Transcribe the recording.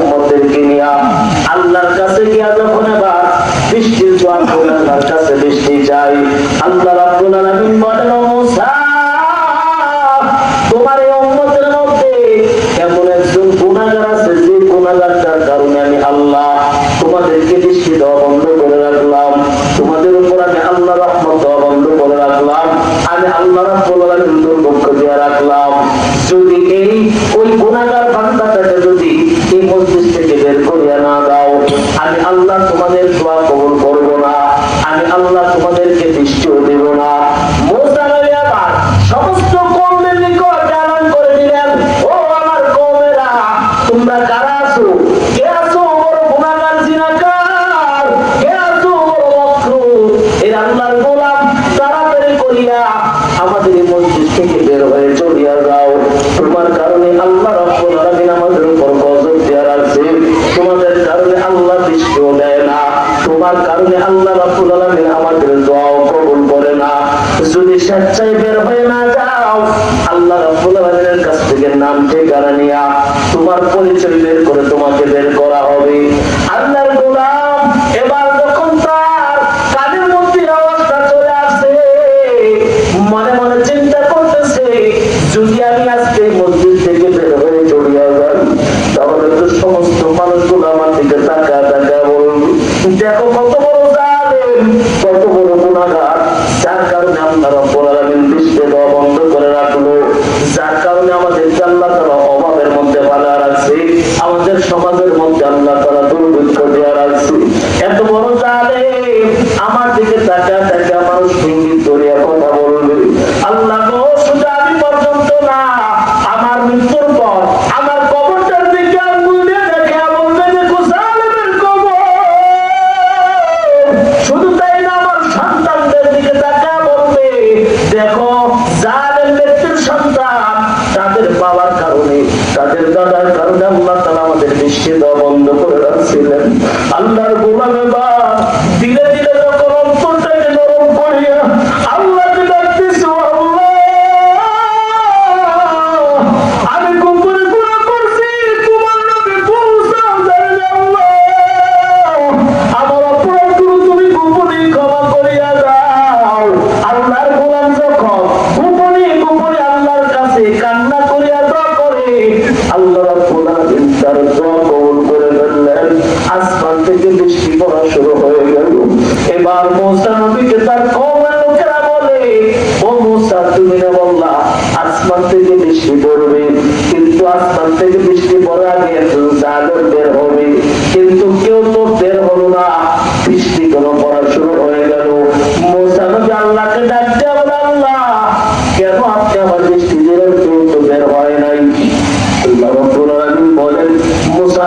উম্মতদেরকে নিয়া আল্লাহর কাছে গিয়া যখন আবার বৃষ্টির দোয়া করে আল্লাহর কাছে বৃষ্টি চাই আল্লাহ রাব্বুল আলামিন বলেন এমন একজন গুনাহগার আছে? যে গুনাহগারটার কারণে আমি আল্লাহ তোমাদেরকে বৃষ্টি দেওয়া বন্ধ করে রাখলাম। তোমাদের উপর আমি আল্লাহ রহমত দেওয়া বন্ধ করে রাখলাম। আমি আল্লাহ রাব্বুল আলামিন তাদেরকে দৃষ্টিও দেব না। সমস্ত কৌমের নিকট করে দিলেন ও আমার কৌমেরা তোমরা কারা আমাদের দোয়াও কবুল করে না। যদি স্বেচ্ছায় বের হয়ে না যাও, আল্লাহ রাব্বুল আলামিনের কাছ থেকে নাম ঠিকানা নিয়া তোমার পরিচয় বের করে তোমাকে বের করা হবে। চিন্তা করতেছে, যদি আমি আজকে মসজিদ থেকে তো সমস্ত মানুষগুলো আমার দিকে তাকা তাকা বলবে, দেখো কত বড় Thank you. ardallah এবার মুসা নবীকে তার কওমের লোকেরা বলে, ও মুসা তুমি না বললা, আসমান থেকে বৃষ্টি পড়বে, কিন্তু আসমান থেকে বৃষ্টি পড়ার আগে একজন বের হবে। কিন্তু কেউ তো বের হলো না, বৃষ্টি কোন পড়া শুরু হয়ে গেল। মুসা নবী আল্লাহকে ডাক দিয়ে আল্লাহ, কেন আপনি আমার বৃষ্টি দিলেন কেউ তো বের হয় নাই? আল্লাহ রাব্বুল বলেন মুসা